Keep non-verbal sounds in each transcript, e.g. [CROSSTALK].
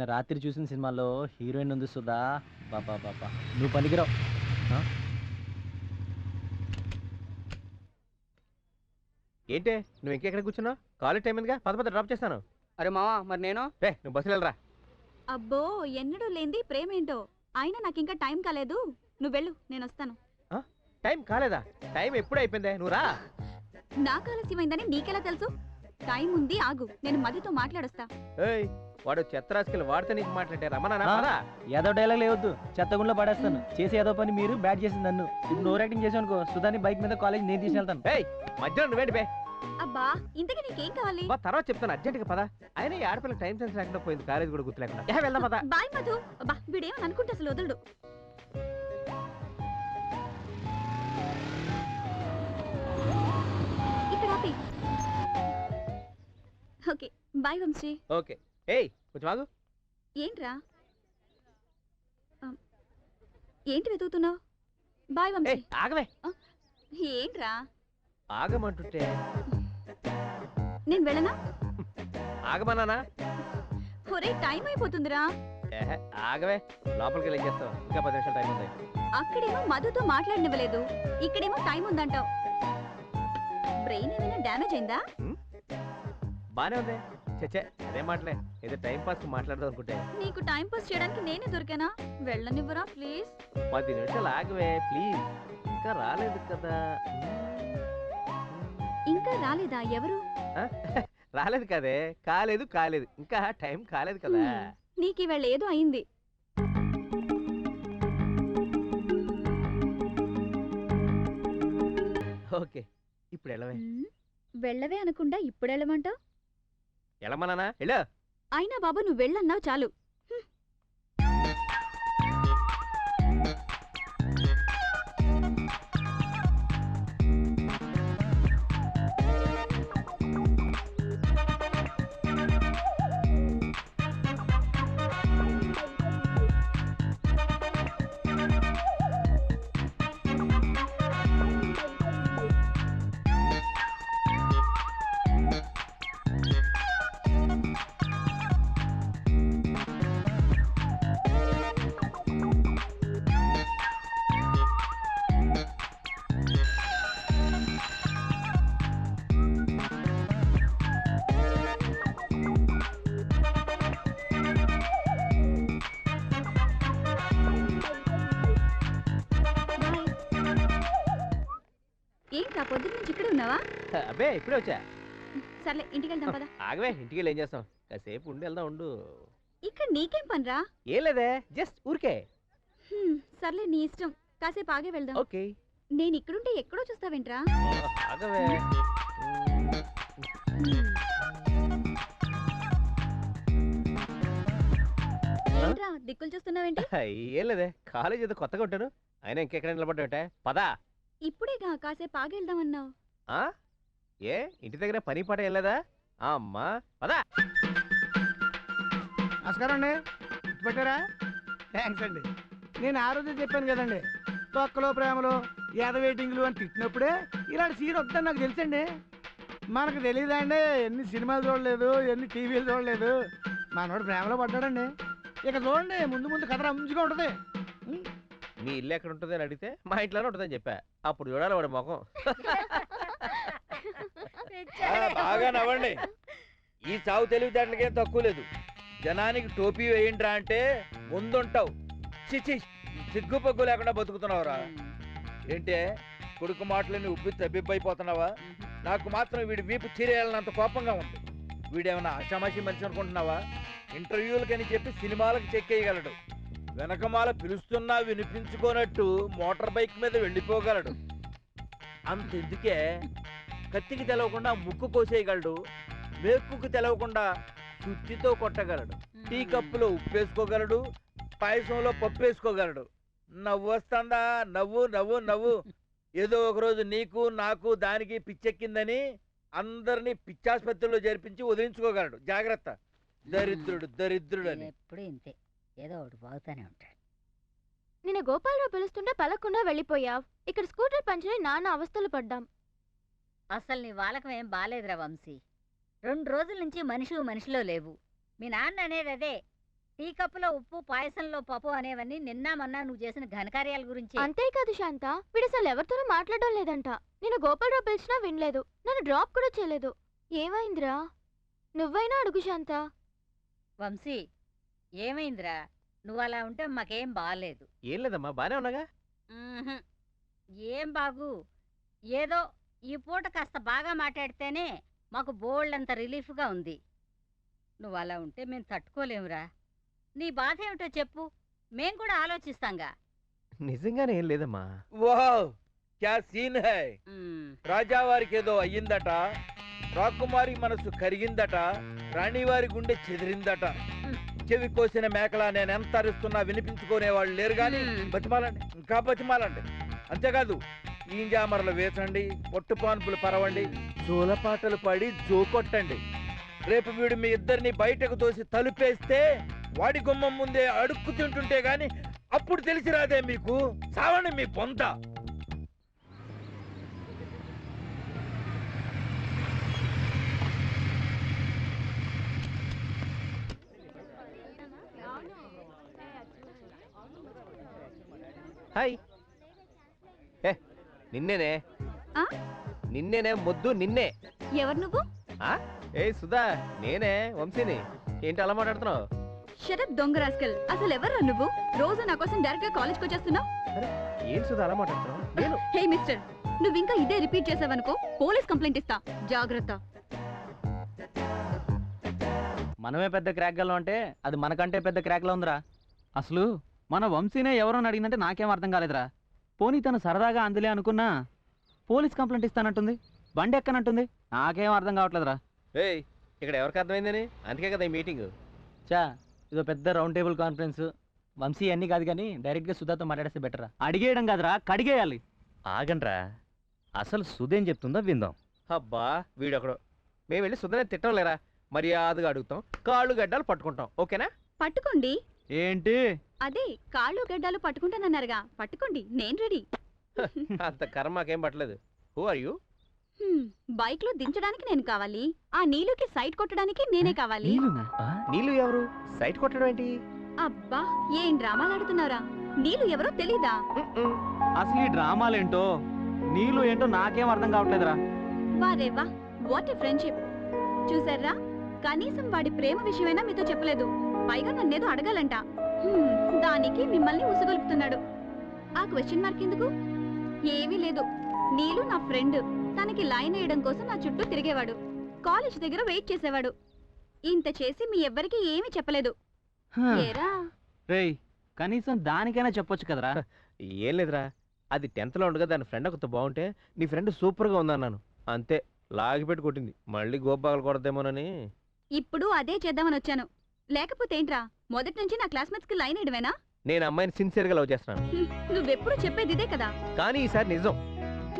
నిన్న రాత్రి చూసిన సినిమాలో హీరోయిన్ ఉంది సుధా. బాబా బాబా నువ్వు పనికిరావు? ఏంటే? నువ్వు ఇంకెక్కడ కూర్చున్నావు? కాలేజ్ టైం ఉందిగా పద పద డ్రాప్ చేస్తాను. అరే మావా మరి నేను? రే నువ్వు బస్సులో వెళ్ళరా. అబ్బో ఎన్నడూ లేంది ప్రేమేంటో అయినా నాకు ఇంకా టైం కాలేదు. నువ్వు వెళ్ళు నేను వస్తాను. టైం కాలేదా? టైం ఎప్పుడు అయిపోయిందే నువ్వు రా. నాకు ఆలస్యమైందని నీకెలా తెలుసు? టైం ఉంది ఆగు. నేను మధుతో మాట్లాడొస్తా. ఏయ్ వాడు చెత్త రాసుకెళ్ళి వాడితే నీకు మాట్లాడే? పదా? ఏదో డైలాగ్ లేవద్దు. చెత్తగుండ్లో పడేస్తాను. చేసి ఏదో పని మీరు బ్యాట్ చేసింది నన్ను. ఇప్పుడు ఓవర్ యాక్టింగ్ చేసావు అనుకో సుధాని బైక్ మీద కాలేజ్ నేను తీసుకెళ్తాను. ఏయ్ మధ్యలో నువ్వేంటి బే? అబ్బా ఇంతకీ నీకేం కావాలి? బా తర్వాత చెప్తాను అర్జెంట్గా పద. అయినా ఈ ఆడపిల్ల టైం సెన్స్ లేకుండా పోయింది కాలేజ్ కూడా గుర్తు లేకుండా ఏ వెళ్దాం పద బాయ్ మధు. అబ్బా వీడేమని అనుకుంటే అసలు వదలడు. బాయ్ వంశీ. ఓకే. ఏయ్ కొంచెం ఆగు. ఏంట్రా? ఏంటి వెతుకుతున్నావు? బాయ్ వంశీ. ఏయ్ ఆగవే. ఏంట్రా? ఆగమంటుంటే. నేను వెళ్ళనా? ఆగమన్నానా? ఒరే టైం అయిపోతుందిరా. ఏహే, ఆగవే. లోపలికి వెళ్ళి చేస్తావు? ఇంకా పది నిమిషాలు టైం ఉంది అక్కడేమో మధుతో మాట్లాడనివ్వలేదు. ఇక్కడేమో టైం ఉందంటావు. బ్రెయిన్ ఏమైనా డ్యామేజ్ అయిందా? బానే ఉంది. చచ్చే అదే మాటలే. ఏదో టైం పాస్ మాట్లాడదాం అనుకుంటే. నీకు టైం పాస్ చేయడానికి నేనే దొరికానా? వెళ్ళనివ్వరా ప్లీజ్ పది నిమిషాలు ఆగవే ప్లీజ్ ఇంకా రాలేదు కదా. ఇంకా రాలేదా ఎవరు? [LAUGHS] రాలేదు కదే. కాలేదు కాలేదు. ఇంకా టైం కాలేదు కదా. నీకు ఇవాళ ఏదో అయింది. ఓకే ఇప్పుడు వెళ్ళవే. వెళ్ళవే అనకుండా ఇప్పుడు వెళ్ళమంటావు? వెళ్ళమన్నానా వెళ్ళు. అయినా బాబు నువ్వు వెళ్ళన్నావు చాలు. ఏంట్రా పొద్దున్న నుంచి ఇక్కడే ఉన్నావా? అబ్బే ఇప్పుడే వచ్చా. సర్లే ఇంటికి వెళ్దాం పదా. [LAUGHS] ఆగవే ఇంటికి వెళ్ళి ఏం చేస్తాం? కాసేపు ఉండి వెళ్దాం ఉండు. ఇక్కడ నీకేం పనిరా? ఏం లేదే జస్ట్ ఊరికే. హ్మ్, సర్లే నీ ఇష్టం. కాసేపు ఆగే వెళ్దాం. ఓకే. నేను ఇక్కడుంటే ఎక్కడో చూస్తావేంట్రా? ఆగవే. ఏంట్రా దిక్కులు చూస్తున్నావేంటి? ఏం లేదే కాలేజ్ ఏదో కొత్తగా ఉంటాను. అయినా ఇంకెక్కడ నిలబడ్డా పదా. ఇప్పుడేగా కాసేపు ఆగి వెళ్దామన్నావు ఆ? ఏ? ఇంటి దగ్గర పని పాట వెళ్ళదా ఆ అమ్మా పదా. నమస్కారం అండి. పెట్టారా థ్యాంక్స్ అండి. నేను ఆ రోజే చెప్పాను కదండి. తొక్కలో ప్రేమలో ఏద వెయిటింగ్లు అని తిట్టినప్పుడే ఇలాంటి సీన్ వద్దని నాకు తెలుసండి. మనకు తెలియదా అండి ఎన్ని సినిమాలు చూడలేదు ఎన్ని టీవీలు చూడలేదు. మనోడు ప్రేమలో పడ్డాడండి. ఇక చూడండి ముందు ముందు కథ మంచిగా ఉంటుంది. మీ ఇల్లు ఎక్కడ ఉంటుంది అని అడిగితే మా ఇంట్లోనే ఉంటుందని చెప్పా. అప్పుడు చూడాలి వాడి ముఖం. బాగా నవ్వండి. ఈ చావు తెలివితేటలకేం తక్కువ లేదు. జనానికి టోపీ వేయండిరా అంటే ముందుంటావు. చిచి సిగ్గు పగ్గు లేకుండా బతుకుతున్నావురా. ఏంటే కొడుకు మాటలని ఉబ్బి తబ్బిబ్బైపోతున్నావా? నాకు మాత్రం వీడి వీపు చీరేయాలన్నంత కోపంగా ఉంది. వీడేమన్నా ఆషామాషి మనిషి అనుకుంటున్నావా? ఇంటర్వ్యూలకని చెప్పి సినిమాలకు చెక్ వేయగలడు వెనకమాల పిలుస్తున్నా వినిపించుకోనట్టు మోటార్ బైక్ మీద వెళ్ళిపోగలడు. అంతెందుకే కత్తికి తెలవకుండా ముక్కు కోసేయగలడు మేక్కుకు తెలవకుండా సుత్తితో కొట్టగలడు. టీ కప్పులో ఉప్పేసుకోగలడు పాయసంలో పప్పు వేసుకోగలడు నవ్వు వస్తుందా నవ్వు నవ్వు. నవ్వు ఏదో ఒక రోజు నీకు నాకు దానికి పిచ్చెక్కిందని అందరినీ పిచ్చాసుపత్రిలో జరిపించి వదిలించుకోగలడు. జాగ్రత్త. దరిద్రుడు దరిద్రుడు అని ఎప్పుడు ఇంతే. ఏదో ఒకటి బాగుతానే ఉంటాడు. నిన్న గోపాలరావు పిలుస్తుంటే పలకుండా వెళ్ళిపోయావ్. ఇక్కడ స్కూటర్ అయి నాన్న అవస్థలు పడ్డాం. అసలు నీ వాళ్ళకం ఏం బాలేదురా వంశీ. రెండు రోజుల నుంచి మనిషి మనిషిలో లేవు. మీ నాన్న అనేది అదే. టీ కప్పులో ఉప్పు పాయసంలో పప్పు అనేవన్నీ నిన్న మొన్న నువ్వు చేసిన ఘనకార్యాల గురించి. అంతేకాదు శాంత. వీడు అసలు ఎవరితోనూ మాట్లాడడం లేదంట. నేను గోపాలరావు పిలిచినా వినలేదు. నన్ను డ్రాప్ కూడా చేయలేదు. ఏమైందిరా? నువ్వైనా అడుగు శాంత. వంశీ ఏమైందిరా? నువ్వు అలా ఉంటే మాకేం బాగాలేదు ఏం లేదమ్మా బానే ఉన్నాగా. ఏం బాగు? ఏదో ఈ పూట కాస్త బాగా మాట్లాడితేనే మాకు బోల్డంత రిలీఫ్గా ఉంది. నువ్వు అలా ఉంటే మేము తట్టుకోలేమురా. నీ బాధ ఏమిటో చెప్పు. మేం కూడా ఆలోచిస్తాంగా. నిజంగానే ఏం లేదమ్మా. వావ్ క్యా సీన్ హై. రాజావారికి ఏదో అయ్యిందట రాకుమారి మనసు కరిగిందట రాణివారి గుండె చెదిరిందట. చెవి కోసిన మేకలా నేను ఎంత అరుస్తున్నా వినిపించుకునే వాళ్ళు లేరు కానీ. బతిమాలండి. ఇంకా బతిమాలండి. అంతేకాదు ఈంజామరలు వేసండి పొట్టు పాన్పులు పరవండి జోలపాటలు పాడి జోకొట్టండి రేపు వీడు మీ ఇద్దరిని బయటకు తోసి తలుపేస్తే వాడి గుమ్మం ముందే అడుక్కు తింటుంటే గాని అప్పుడు తెలిసి రాదే మీకు. సావండి మీ పొంత. హాయ్. ఏ నిన్నేనే? ఆ? నిన్నేనే మొద్దు నిన్నే. ఎవరు నువ్వు? ఏ సుధా నేనే వంశీని. ఏంటి అలా మాట్లాడుతున్నావు? షరప్ దొంగ రాస్కల్ అసలు ఎవరు నువ్వు? రోజు నా కోసం డైరెక్ట్గా కాలేజ్కి వచ్చేస్తున్నావు? ఏంటి సుధా అలా మాట్లాడుతున్నావు? నేను హే మిస్టర్ నువ్వు ఇంకా ఇదే రిపీట్ చేసావనుకో పోలీస్ కంప్లైంట్ ఇస్తా. జాగ్రత్త. మనమే పెద్ద క్రాక్ గల్లం అంటే అది మనకంటే పెద్ద క్రాక్లో ఉందిరా. అసలు మన వంశీనే ఎవరని అడిగిందంటే నాకేం అర్థం కాలేదురా. పోనీ తను సరదాగా అందులే అనుకున్నా పోలీస్ కంప్లైంట్ ఇస్తానంటుంది బండి ఎక్కనంటుంది నాకేం అర్థం కావట్లేదురా. ఏయ్ ఇక్కడ ఎవరికి అర్థమైందని? అందుకే కదా ఈ మీటింగ్. చా ఇదో పెద్ద రౌండ్ టేబుల్ కాన్ఫరెన్స్. వంశీ అన్ని కాదు కానీ డైరెక్ట్గా సుధాతో మాట్లాడేస్తే బెటరా అడిగేయడం కాదురా కడిగేయాలి. ఆగండ్రా అసలు సుధేం చెప్తుందో విందాం. అబ్బా వీడొకడు. మేము వెళ్ళి సుధనే తిట్టం లేరా మర్యాదగా అడుగుతాం కాళ్ళు గడ్డాలు పట్టుకుంటాం ఓకేనా? పట్టుకోండి. ఏంటి? అదే కాళ్ళు గడ్డాలు పట్టుకుంటానన్నారుగా. పట్టుకోండి నేను రెడీ. [LAUGHS] అంత కర్మ మాకేం పట్టలేదు. హూ ఆర్ యూ బైక్లో దించడానికి నేను కావాలి. ఆ నీళ్ళకి సైడ్ కొట్టడానికి నేనే కావాలి. నీలునా? నీళ్ళు ఎవరు? సైట్ కొట్టడం ఏంటి? అబ్బా ఏం డ్రామాలు ఆడుతున్నారా నీళ్ళు ఎవరో తెలీదా. అసలు ఈ డ్రామాలేంటో? నీళ్ళు ఏంటో నాకేం అర్థం కావట్లేదురా. వారేవా వాట్ ఎ ఫ్రెండ్షిప్ చూసారా? కనీసం వాడి ప్రేమ విషయమైనా మీతో చెప్పలేదు. పైగా నన్నేదో అడగాలంట. హ్మ్, దానికి మిమ్మల్ని ఉసుగొలుపుతున్నాడు ఆ క్వశ్చన్ మార్క్ ఎందుకు? ఏమీ లేదు. నీలు నా ఫ్రెండ్ తనకి లైన్ వేయడం కోసం నా చుట్టూ తిరిగేవాడు. కాలేజ్ దగ్గర వెయిట్ చేసేవాడు. ఇంత చేసి మీ ఎవ్వరికి ఏమీ చెప్పలేదు. ఏరా? రేయ్ కనీసం దానికైనా చెప్పొచ్చు కదరా? ఏం లేదురా. అది టెన్త్లో ఉండగా దాని ఫ్రెండ్ ఒకతో బాగుంటే నీ ఫ్రెండ్ సూపర్గా ఉందన్నాను. అంతే లాగిపెట్టి కొట్టింది. మళ్ళీ గోపాలు కొడదేమోనని. ఇప్పుడు అదే చేద్దామని వచ్చాను. లేకపోతే ఏంట్రా? మొదటి నుంచి నా క్లాస్మేట్స్కి లైన్ వేయడమేనా నేను అమ్మాయిని సిన్సియర్గా లవ్ చేస్తున్నాను. నువ్వెప్పుడు చెప్పేది ఇదే కదా. కానీ ఈసారి నిజం.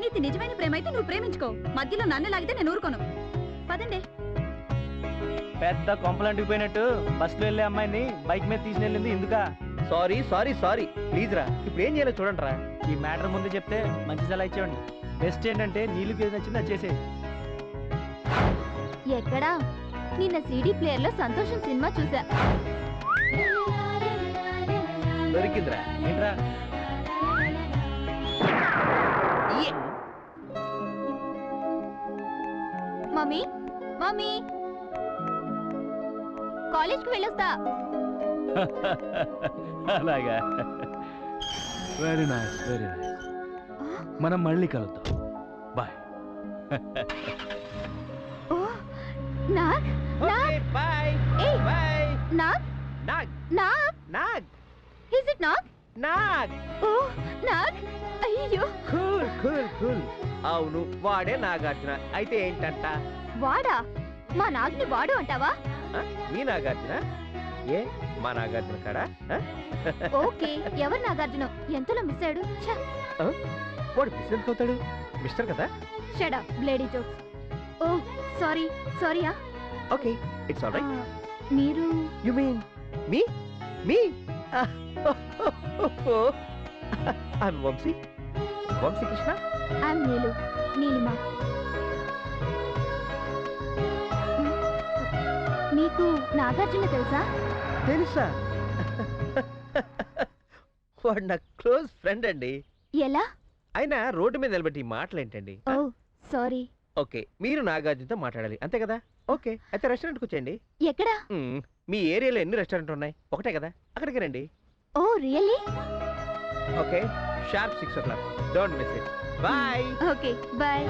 నీది నిజమైన ప్రేమ అయితే నువ్వు ప్రేమించుకో. మధ్యలో నన్ను లాగితే నేను ఊరుకోను. పదండి. పెద్ద కొంపలంటిపోయినట్టు బస్సులో వెళ్ళే అమ్మాయిని బైక్ మీద తీసుకెళ్ళింది ఎందుకా? Sorry sorry sorry. ప్లీజ్ రా. ఇప్పుడు ఏం చేయాలో చూడండి రా. ఈ మ్యాటర్ ముందు చెప్తే మంచి సలహా ఇచ్చేవాడిని. బెస్ట్ ఏంటంటే నీళ్ళకి ఏది నచ్చింది అది చేసేయి. ఎక్కడా? నిన్న సీడీ ప్లేయర్లో సంతోషం సినిమా చూసా. దొరికిందిరా. ఏంట్రా? Mummy mummy. కాలేజ్కి వెళ్ళొస్తా. [LAUGHS] అలాగా. వెరీ నైస్ వెరీ నైస్ మనం మళ్ళీ కలుద్దాం. Bye [LAUGHS] Nag okay bye bye. Nag Nag. Nag. Nag. Is it Nag Nag. Oh Nag. అయ్యో కూల్ కూల్ కూల్. అవును వాడే నాగార్జున. అయితే ఏంటంట? వాడా? మా నాగ్ని వాడు అంటావా? మీ నాగార్జున? ఏ మా నాగార్జున కాడా? ఓకే ఎవరు నాగార్జున? ఎంతలో మిస్ అయ్యాడు? వాడు బిజినెస్ అవుతాడు? మిస్టర్ కదా? షడా bloody jokes oh sorry సారీయా? Okay it's all right. మీరు? You mean me? Me? I'm Vamsi. Vamsi Krishna. I'm Neelu Neelima. మీకు నాగార్జున తెలుసా? తెలుసా? వాడు నా క్లోజ్ ఫ్రెండ్ అండి. ఎలా? ఆయన రోడ్డు మీద నిలబెట్టి ఈ మాటలు ఏంటండి ఓ సారీ. ఓకే మీరు నాగార్జునతో మాట్లాడాలి. అంతే కదా? ఓకే అయితే రెస్టారెంట్కి వచ్చేయండి. ఎక్కడా? మ్మ్. మీ ఏరియాలో ఎన్ని రెస్టారెంట్ ఉన్నాయి? ఒకటే కదా? అక్కడికి రండి. ఓ really? Okay sharp six o'clock. Don't miss it. Bye. Okay bye.